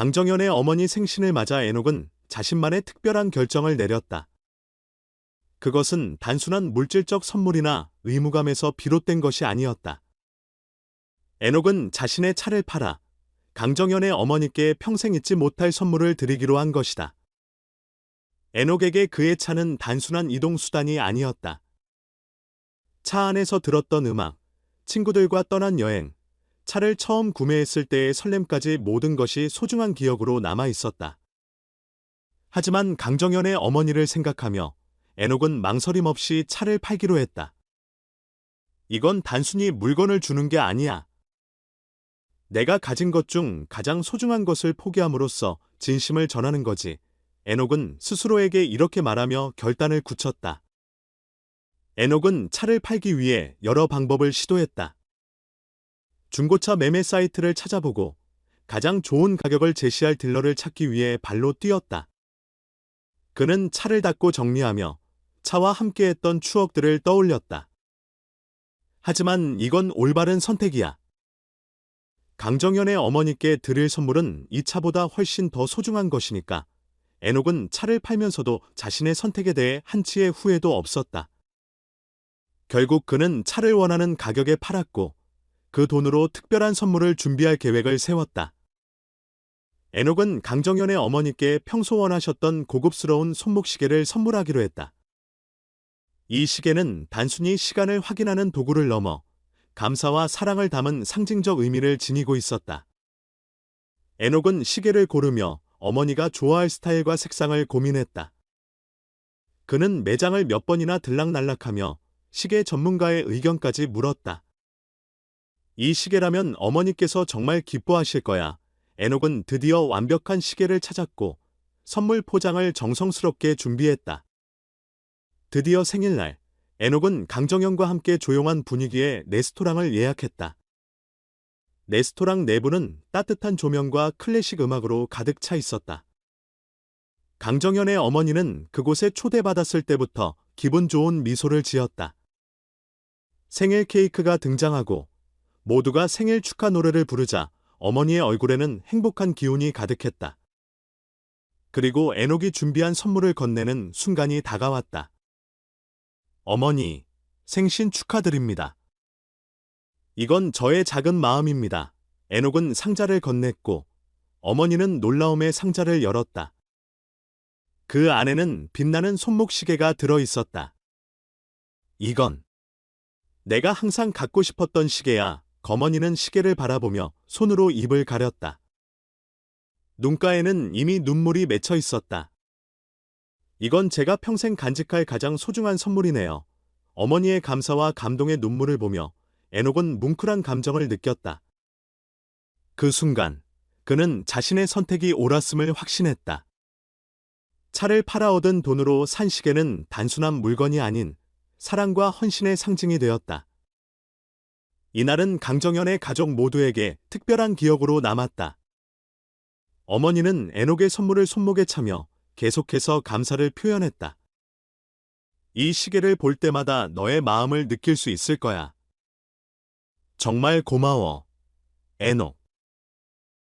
강정현의 어머니 생신을 맞아 에녹은 자신만의 특별한 결정을 내렸다. 그것은 단순한 물질적 선물이나 의무감에서 비롯된 것이 아니었다. 에녹은 자신의 차를 팔아 강정현의 어머니께 평생 잊지 못할 선물을 드리기로 한 것이다. 에녹에게 그의 차는 단순한 이동수단이 아니었다. 차 안에서 들었던 음악, 친구들과 떠난 여행, 차를 처음 구매했을 때의 설렘까지 모든 것이 소중한 기억으로 남아 있었다. 하지만 강정현의 어머니를 생각하며 에녹은 망설임 없이 차를 팔기로 했다. 이건 단순히 물건을 주는 게 아니야. 내가 가진 것 중 가장 소중한 것을 포기함으로써 진심을 전하는 거지. 에녹은 스스로에게 이렇게 말하며 결단을 굳혔다. 에녹은 차를 팔기 위해 여러 방법을 시도했다. 중고차 매매 사이트를 찾아보고 가장 좋은 가격을 제시할 딜러를 찾기 위해 발로 뛰었다. 그는 차를 닫고 정리하며 차와 함께했던 추억들을 떠올렸다. 하지만 이건 올바른 선택이야. 강정현의 어머니께 드릴 선물은 이 차보다 훨씬 더 소중한 것이니까 에녹은 차를 팔면서도 자신의 선택에 대해 한치의 후회도 없었다. 결국 그는 차를 원하는 가격에 팔았고 그 돈으로 특별한 선물을 준비할 계획을 세웠다. 에녹은 강정현의 어머니께 평소 원하셨던 고급스러운 손목시계를 선물하기로 했다. 이 시계는 단순히 시간을 확인하는 도구를 넘어 감사와 사랑을 담은 상징적 의미를 지니고 있었다. 에녹은 시계를 고르며 어머니가 좋아할 스타일과 색상을 고민했다. 그는 매장을 몇 번이나 들락날락하며 시계 전문가의 의견까지 물었다. 이 시계라면 어머니께서 정말 기뻐하실 거야. 에녹은 드디어 완벽한 시계를 찾았고 선물 포장을 정성스럽게 준비했다. 드디어 생일날, 에녹은 강정현과 함께 조용한 분위기의 레스토랑을 예약했다. 레스토랑 내부는 따뜻한 조명과 클래식 음악으로 가득 차 있었다. 강정현의 어머니는 그곳에 초대받았을 때부터 기분 좋은 미소를 지었다. 생일 케이크가 등장하고 모두가 생일 축하 노래를 부르자 어머니의 얼굴에는 행복한 기운이 가득했다. 그리고 에녹이 준비한 선물을 건네는 순간이 다가왔다. 어머니, 생신 축하드립니다. 이건 저의 작은 마음입니다. 에녹은 상자를 건넸고 어머니는 놀라움에 상자를 열었다. 그 안에는 빛나는 손목시계가 들어 있었다. 이건 내가 항상 갖고 싶었던 시계야. 거머니는 시계를 바라보며 손으로 입을 가렸다. 눈가에는 이미 눈물이 맺혀 있었다. 이건 제가 평생 간직할 가장 소중한 선물이네요. 어머니의 감사와 감동의 눈물을 보며 에녹은 뭉클한 감정을 느꼈다. 그 순간 그는 자신의 선택이 옳았음을 확신했다. 차를 팔아 얻은 돈으로 산 시계는 단순한 물건이 아닌 사랑과 헌신의 상징이 되었다. 이날은 강정현의 가족 모두에게 특별한 기억으로 남았다. 어머니는 에녹의 선물을 손목에 차며 계속해서 감사를 표현했다. 이 시계를 볼 때마다 너의 마음을 느낄 수 있을 거야. 정말 고마워. 에녹.